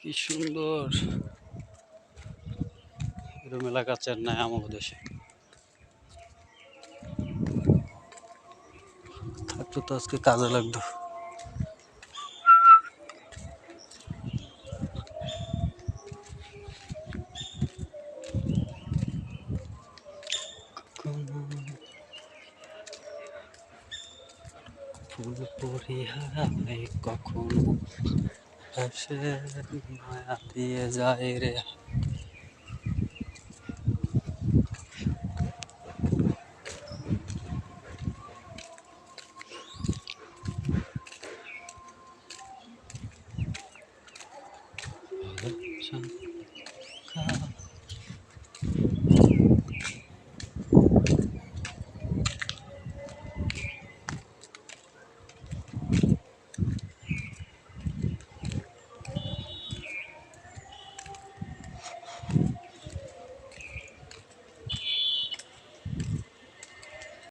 কি সুন্দর। এরম এলাকা চেন্নাই আমাদের দেশে। থাকতো তো আজকে কাজে লাগতো। ফুল পরিহারায় কখনো أبشر يا زاير يا